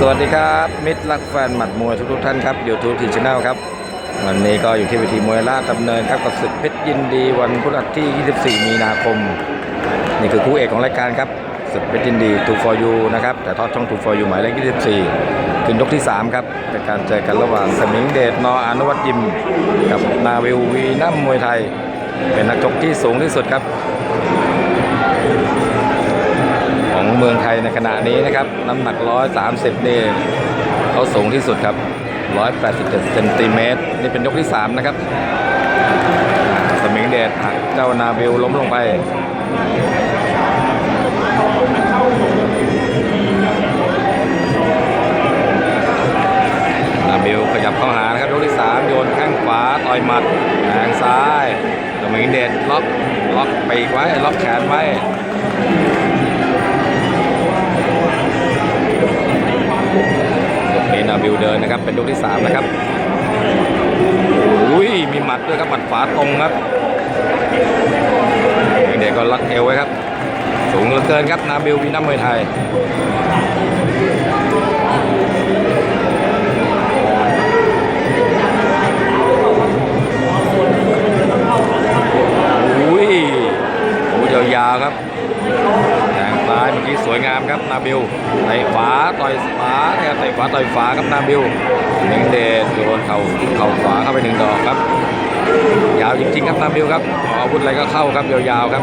สวัสดีครับ มิตรรักแฟนหมัดมวยทุกๆท่านครับยูทูบทีชแนลครับ วันนี้ก็อยู่ที่เวทีมวยราชดำเนินครับกับศึกเพชรยินดีวันพฤหัสที่ 24 มีนาคม นี่คือคู่เอกของรายการครับศึกเพชรยินดี2 for you นะครับแต่ทอดช่อง2 for you หมายเลข 24 ขึ้นยกที่ 3 ครับเป็นการเจอกันระหว่างสมิงเดชนออนุวัตยิม กับนาวิววีนัมมวยไทย เป็นนักชกที่สูงที่สุดครับ เมืองไทยในขณะนี้นะครับ น้ำหนัก 130นี่เขาสูงที่สุดครับ 187เซนติเมตรนี่เป็นยกที่ 3 นะครับ สมิงเดชหักเจ้านาบิลล้มลงไปนาบิลขยับเข้าหานะครับยกที่ 3 โยนแข้งขวาต่อยหมัดแทงซ้ายสมิงเดชล็อกล็อกไปีกไว้ล็อกแขนไว้ิวเดินนะครับ เป็นยกที่ 3 นะครับอุ้ยมีหมัดด้วยครับหมัดขวาตรงครับเด็กก็รัดเอวไว้ครับ สูงเหลือเกินครับนาบิววีนัมมวยไทย อุ้ยโอ้ยาวๆครับ แทงซ้ายเมื่อกี้สวยงามครับนาบิลเตะขวาต่อยขวาเนี่ยเตะขวาต่อยขวาครับนาบิลหนึ่งเดชโยนเข่าเข่าขวาเข้าไปหนึ่งดอกครับ ยาวจริงๆครับนาบิลครับอาวุธอะไรก็เข้าครับยาวๆครับ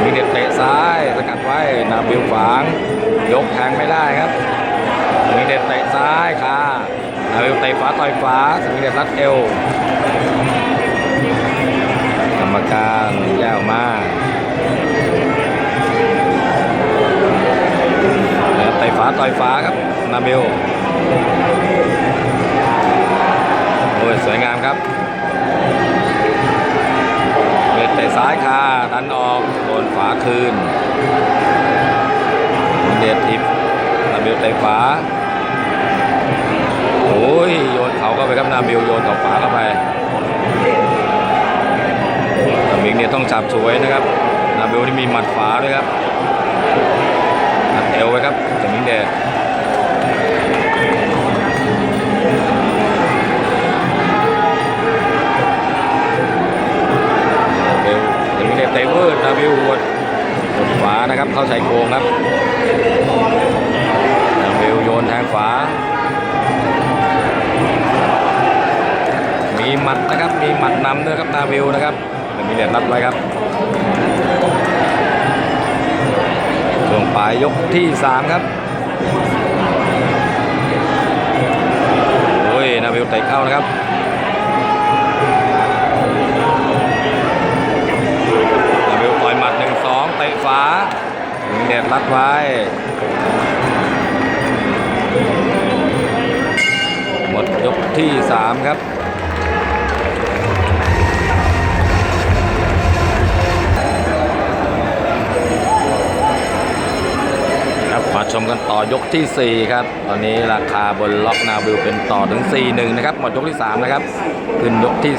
หนึ่งเดเตะซ้ายสกัดไว้นาบิลขวาง ยกแทงไม่ได้ครับหนึ่งเดเตะซ้ายคานาบิลเตะขวาต่อยขวาหนึ่งเดรัดเอวกรรมการแยกออกมานะไต่ฝาต่อยฝาครับนาเบลโอ้ยสวยงามครับ เบ็ดเตะซ้ายคาดันออกโดนฝาคืนเด็ดทิปนาเบลเตะฝาโอ้ยโยนเขาเข้าไปครับนาเบลโยนเขาฝาเข้าไปนาเบลเนี่ยต้องจับสวยนะครับนาเบลนี่มีหมัดฝาด้วยครับอัดเอวไว้ครับสมิงเดช สมิงเวิร์นาบิวหัวดขวานะครับเข้าชายโครงครับนาบิวโยนทางขวา มีหมัดนะครับมีหมัดนำด้วยครับนาบิวนะครับสมิงเดชรับไว้ครับช่วงปลายยกที่ 3 ครับโอ้ยนาวิลเตะเข้านะครับ หนึ่งเด็ดรัดไว้หมดยกที่3ครับครับมาชมกันต่อยกที่ 4 ครับ ตอนนี้ราคาบนล็อกนาวิวเป็นต่อถึง 4-1 นะครับ หมดยกที่ 3 นะครับ ขึ้นยกที่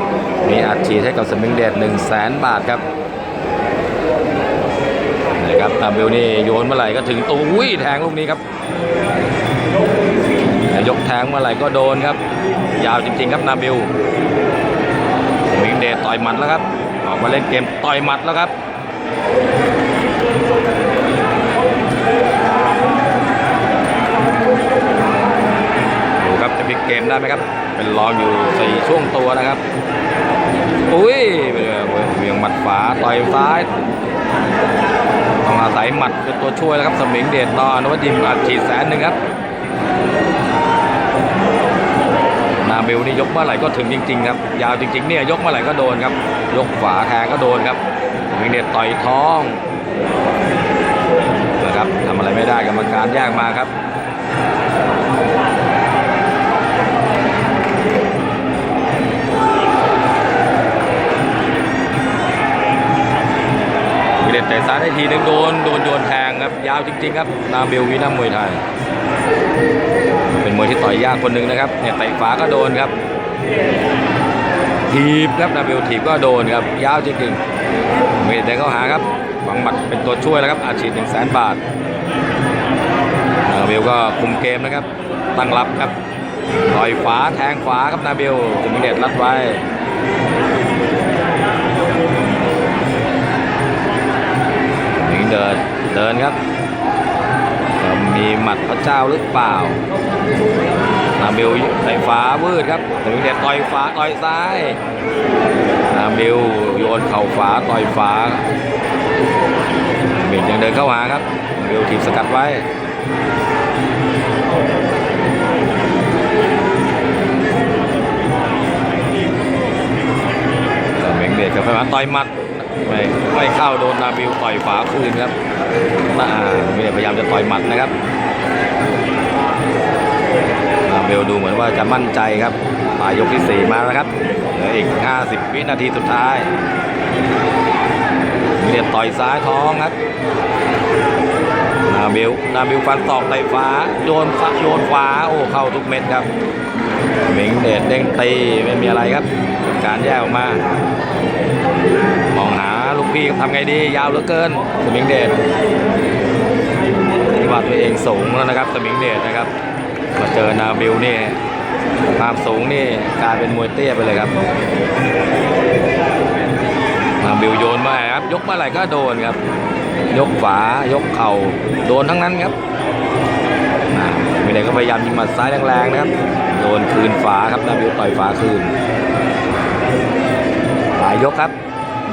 4 มีอัดฉีดให้กับสมิงเดช1 0 0 0 0แบาทครับ นะครับนาวิวนี่โยนเมื่อไหร่ก็ถึงตัวอุ้ยแทงลูกนี้ครับยกแทงเมื่อไหร่ก็โดนครับ ยาวจริง ๆ ครับนาบิวสมิงเดต่อยหมัดแล้วครับ ออกมาเล่นเกมต่อยหมัดแล้วครับดูครับจะพลิกเกมได้ไหมครับ เป็นรองอยู่สี่ช่วงตัวนะครับ อุ้ยเวียงหมัดขวาต่อยซ้าย ต้องอาศัยหมัดเป็นตัวช่วยแล้วครับสมิงเดชนอนุวัติมอัดฉีดแสนหนึ่งครับ นาเบลนี่ยกเมื่อไหร่ก็ถึงจริง ๆ ครับ ยาวจริง ๆ เนี่ยยกเมื่อไหร่ก็โดนครับ ยกขวาแทงก็โดนครับสมิงเดชต่อยท้องนะครับทำอะไรไม่ได้กรรมการแยกมาครับ เด็ดแต่ซ้ายได้ทีนึงโดนโดนโยนแทงครับยาวจริง ๆ ครับนาเบลวีนัมมวยไทย เป็นมวยที่ต่อยยากคนหนึ่งนะครับเนี่ยเตะขวาก็โดนครับถีบครับนาเบลถีบก็โดนครับยาวจริงๆมีเด็ดเข้าหาครับหวังหมัดเป็นตัวช่วยแล้วครับอาชีพหนึ่งแสนบาทนาเบลก็คุมเกมนะครับตั้งรับครับต่อยขวาแทงขวาครับนาเบลถึงเด็ดรัดไว้ งเดินเดินครับจะมีหมัดพระเจ้าหรือเปล่านาบิลใส่ฟ้าวืดครับถึงเด็ดต่อยฟ้าต่อยซ้ายนาบิลโยนเข่าฝาต่อยฝาเบียดยังเดินเข้าหาครับนาบิลถีบสกัดไว้เมงเดชกับไฟฟ้าต่อยหมัด ไม่ไม่เข้าโดนนาบิวต่อยฝาคืนครับนาเมงเดชพยายามจะต่อยหมัดนะครับนาบิวดูเหมือนว่าจะมั่นใจครับปลายยกที่ 4 มาแล้วครับเหลืออีก 50 วินาทีสุดท้ายเมงเดต่อยซ้ายท้องครับนาบิวนาบิวฟันตอกไต่ฟ้าโยนฟ้าโยนขวาโอ้เข้าทุกเม็ดครับเหมิงเดชเด้งตีไม่มีอะไรครับ การแยกออกมา พี่ทำไงดียาวเหลือเกินสมิงเดชที่ว่าตัวเองสูงแล้วนะครับสมิงเดชนะครับ มาเจอนาบิลนี่ความสูงนี่กลายเป็นมวยเตี้ยไปเลยครับนาบิลโยนมาครับ ยกมื่อไหร่ก็โดนครับ ยกฝายกเข่าโดนทั้งนั้นครับมีเดชก็พยายามยิงหมัดซ้ายแรงๆนะครับ โดนคืนฝาครับนาบิวต่อยฝาคืนหลายยกครับ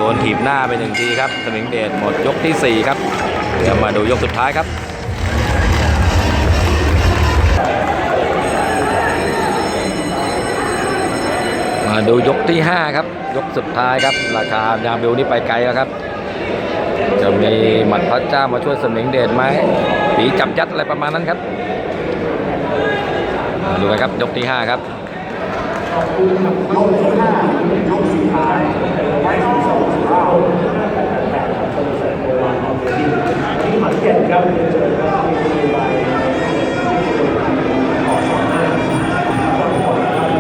โดนถีบหน้าไปหนึ่งทีครับสมิงเดชหมดยกที่ 4 ครับ เดี๋ยวมาดูยกสุดท้ายครับมาดูยกที่ 5 ครับ ยกสุดท้ายครับ ราคายาบิวนี่ไปไกลแล้วครับ จะมีหมัดพระเจ้ามาช่วยสมิงเดชไหมผีจับยัดอะไรประมาณนั้นครับมาดูกันครับยกที่ 5 ครับยกที่5ยกสุดท้ายไว้ที่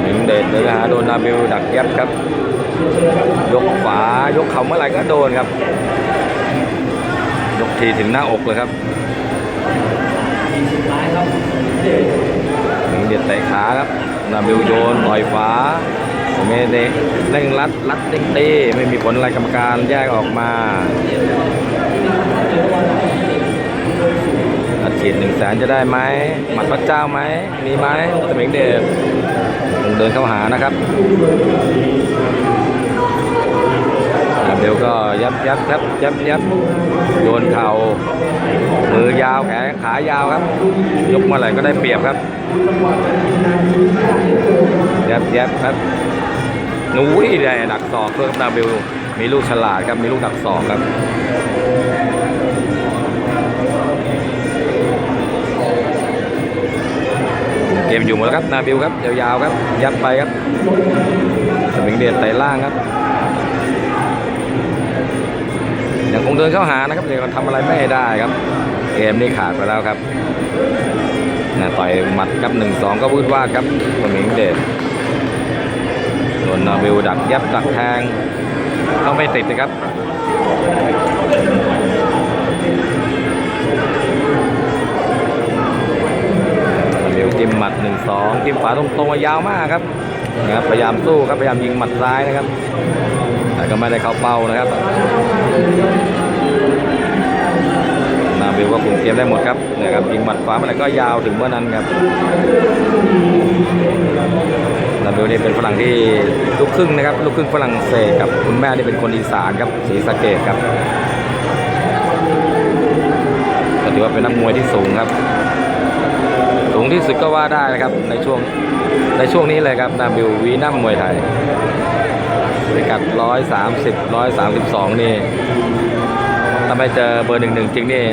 มิงเดชเดินหาโดนนาบิลดักแยบครับ ยกขวายกเข่าเมื่อไหร่ก็โดนครับ ยกทีถึงหน้าอกเลยครับหมิงเดชเตะขาครับนาบิลโยนต่อยขวา เมเดเร่งรัดรัดเด้งตีไม่มีผลอะไรกรรมการแยกออกมาอัดฉีดหนึ่งแสนจะได้ไหมหมัดพระเจ้าไหมมีไหมสมิงเดชคงเดินเข้าหานะครับนาบิลก็ยับยับยับยับยับโยนเข่ามือยาวแขนขายาวครับ ยกมื่อไหร่ก็ได้เปรียบครับยับยับครับ นุ้ยได้ดักศอกเพื่อนาบิลมีลูกฉลาดครับมีลูกดักศอกครับเกมอยู่หมดแล้วครับนาบิลครับยาวๆครับ ยับไปครับสมิงเดชไต่ล่างครับยังคงเดินเข้าหานะครับยังทำอะไรไม่ได้ครับ เกมนี้ขาดไปแล้วครับนะต่อยหมัดครับหนึ่งสองก็วืดว่าครับสมิงเดช นนาบิลดักยับดักแทงเข้าไม่ติดนะครับนาบิลจิ้มหมัดหนึ่งสองจิ้มฝาตรงๆมายาวมากครับนะครับพยายามสู้ครับพยายามยิงหมัดซ้ายนะครับ แต่ก็ไม่ได้เข้าเป้านะครับนาบิลก็คุมเกมได้หมดครับนี่ยครับยิงหมัดขวาเมื่อไหร่ก็ยาวถึงเมื่อนั้นครับ นาบิลนี่ยเป็นฝรั่งที่ลูกครึ่งนะครับลูกครึ่งฝรั่งเศสกับคุณแม่นี่เป็นคนอีสานครับศรีสะเกดครับก็ถือว่าเป็นนักมวยที่สูงครับ สูงที่สุดก็ว่าได้นะครับในช่วงในช่วงนี้เลยครับนาบิลวีนัมมวยไทยพิกัด130 132 นี่ถ้าไม่เจอเบอร์หนึ่งหนึ่งจริงนี่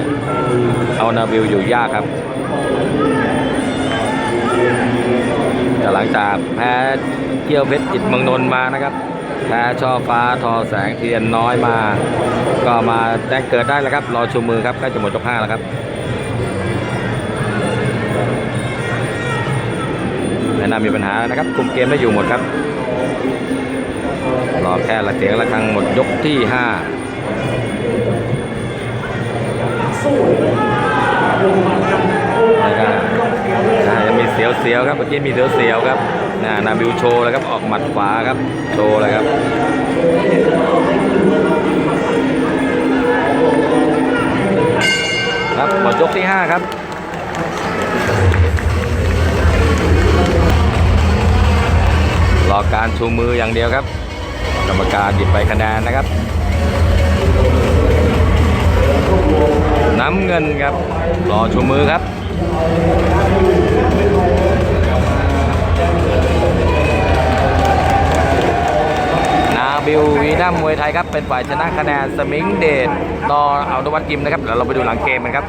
เอานาบิลอยู่ยากครับ หลังจากแพ้เกี่ยวเพชรจิตเมืองนนท์มานะครับแพ้ช่อฟ้าทอแสงเทียนน้อยมา ก็มาแจ้งเกิดได้แล้วครับ รอชูมือครับใกล้จะหมดยกห้าแล้วครับแนะนำมีปัญหานะครับคุมเกมได้อยู่หมดครับ รอแค่ละเสียงละครั้งหมดยกที่ห้า แล้วก็ เสียวๆครับเมื่อกี้มีเสียวๆครับนะนาบิวโชว์แล้วครับออกหมัดขวาครับโชว์เลยครับครับหมดยกที่ 5 ครับรอการชูมืออย่างเดียวครับ กรรมการหยิบไปคะแนนนะครับ น้ำเงินครับ รอชูมือครับ บิววีนัมมวยไทยครับ เป็นฝ่ายชนะคะแนนสมิงเดชต่อเอานวัตยิมนะครับเดี๋ยวเราไปดูหลังเกมกันครับ